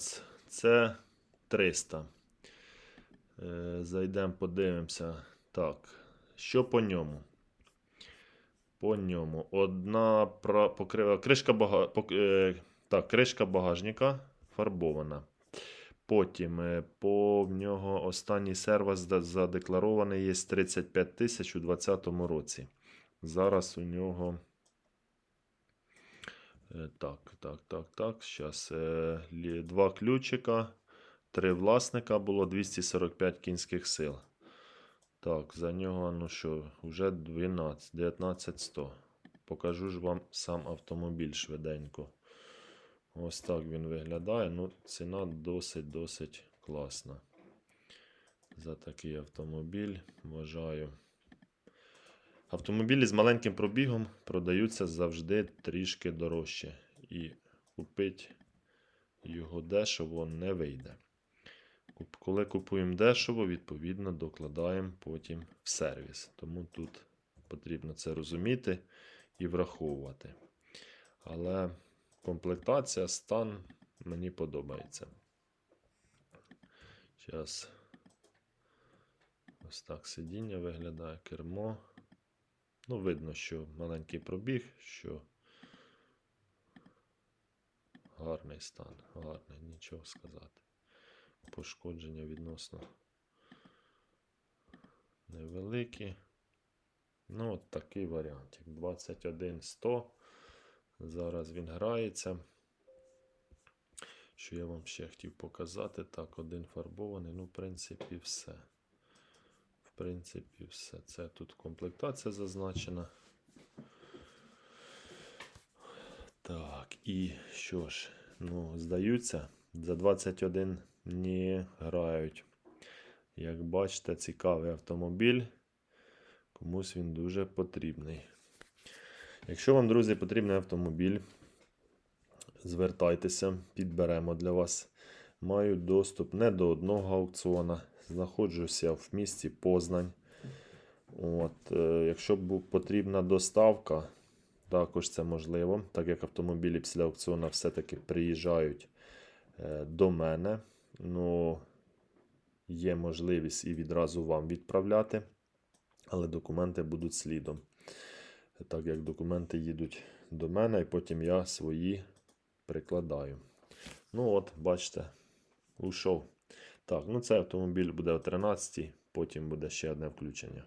Benz c 300. Е, Зайдемо, подивимося. Так, що по ньому? По ньому. Одна покрива, кришка, бага... е, так, кришка багажника фарбована. Потім е, по в нього останній сервіс задекларований є 35 тисяч у 2020 році. Зараз у нього. Е, Так, так, так, так. Зараз два ключика, три власника було 245 кінських сил. Так, за нього, ну що, вже 12, 19 100. Покажу ж вам сам автомобіль швиденько. Ось так він виглядає. Ну, ціна досить-досить класна. За такий автомобіль, вважаю. Автомобілі з маленьким пробігом продаються завжди трішки дорожче. І купити його дешево не вийде. Коли купуємо дешево, відповідно докладаємо потім в сервіс. Тому тут потрібно це розуміти і враховувати. Але комплектація, стан мені подобається. Зараз ось так сидіння виглядає, кермо. Ну, видно, що маленький пробіг, що гарний стан, гарний, нічого сказати. Пошкодження відносно невеликі. Ну, от такий варіантик. 21 100. Зараз він грається. Що я вам ще хотів показати? Так, один фарбований. Ну, в принципі, все. В принципі, все. Це тут комплектація зазначена. Так, і що ж, ну, здаються, за 21 не грають. Як бачите, цікавий автомобіль. Комусь він дуже потрібний. Якщо вам, друзі, потрібний автомобіль, звертайтеся, підберемо для вас. Маю доступ не до одного аукціона. Знаходжуся в місті Познань. От, е, якщо б потрібна доставка, також це можливо, так як автомобілі після аукціону все-таки приїжджають е, до мене. Ну, є можливість і відразу вам відправляти, але документи будуть слідом. Так як документи їдуть до мене, і потім я свої прикладаю. Ну, от, бачите, ушов. Так, ну цей автомобіль буде о 13, потім буде ще одне включення.